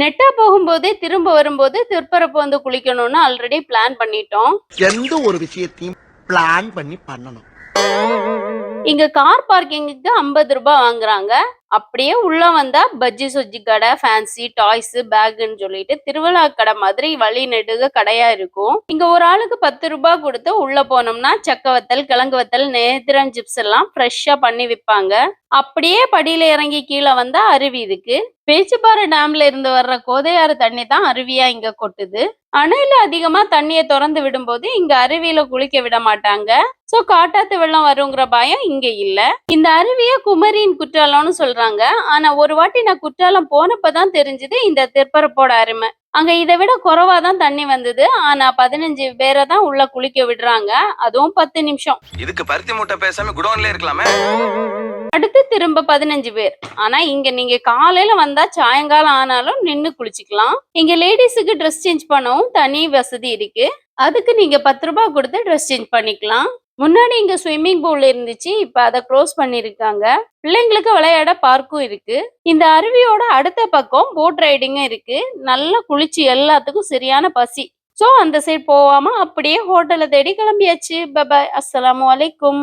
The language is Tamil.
நெட்டா போகும்போதே திரும்ப வரும்போது திருப்பரப்பு வந்து குளிக்கணும்னு ஆல்ரெடி பிளான் பண்ணிட்டோம். எந்த ஒரு விஷயத்தையும் பிளான் பண்ணி பண்ணணும். இங்க கார் பார்க்கிங்க்கு ஐம்பது ரூபாய் வாங்குறாங்க. அப்படியே உள்ள வந்தா பஜ்ஜி சொஜ்ஜி கடை ஃபேன்சி டாய்ஸ் பேக்குன்னு சொல்லிட்டு திருவிழா கடை மாதிரி வழி நெடுக கடையா இருக்கும். இங்க ஒரு ஆளுக்கு பத்து ரூபாய் கொடுத்து உள்ள போனோம்னா சக்க வத்தல் கிழங்கு வத்தல் நேத்திரம் சிப்ஸ் எல்லாம் ஃப்ரெஷ்ஷா பண்ணி விற்பாங்க அப்படியே படியில இறங்கி கீழே வந்தா அருவி இருக்கு. பேச்சுப்பாறை டேம்ல இருந்து வர்ற கோதையாறு தண்ணி தான் அருவியா இங்க கொட்டுது. அணையில அதிகமா தண்ணியை திறந்து விடும்போது இங்க அருவியில குளிக்க விட மாட்டாங்க. சோ காட்டாத்து வெள்ளம் வருங்கிற பயம் இங்க இல்ல. இந்த அருவிய குமரியின் குற்றாலம்னு சொல்றாங்க. ஆனா ஒரு வாட்டி நான் குற்றாலம் போனப்பதான் தெரிஞ்சது இந்த திருப்பரப்போட அருமை. அங்க இதை விட குறைவா தான் தண்ணி வந்தது. ஆனா பதினஞ்சு பேரை தான் உள்ள குளிக்க விடுறாங்க. அதுவும் பத்து நிமிஷம். இதுக்கு பருத்தி மூட்டை பேசாம குடோன்ல இருக்கலாமே. அடுத்து திரும்ப பதினஞ்சு பேர். ஆனா இங்க நீங்க காலையில வந்தா சாயங்காலம் ஆனாலும் நின்னு குளிச்சுக்கலாம். இங்க லேடிஸுக்கு ட்ரெஸ் சேஞ்ச் பண்ணவும் தனி வசதி இருக்கு. அதுக்கு நீங்க பத்து ரூபாய் கொடுத்து ட்ரெஸ் சேஞ்ச் பண்ணிக்கலாம். முன்னாடி இங்க ஸ்விம்மிங் பூல் இருந்துச்சு இப்ப அதை க்ளோஸ் பண்ணிருக்காங்க. பிள்ளைங்களுக்கு விளையாட பார்க்கும் இருக்கு. இந்த அருவியோட அடுத்த பக்கம் போட் ரைடிங்கும் இருக்கு. நல்லா குளிச்சு எல்லாத்துக்கும் சரியான பசி. சோ அந்த சைடு போகாம அப்படியே ஹோட்டலை தேடி கிளம்பியாச்சு. பபாய் அஸ்ஸலாமு அலைக்கும்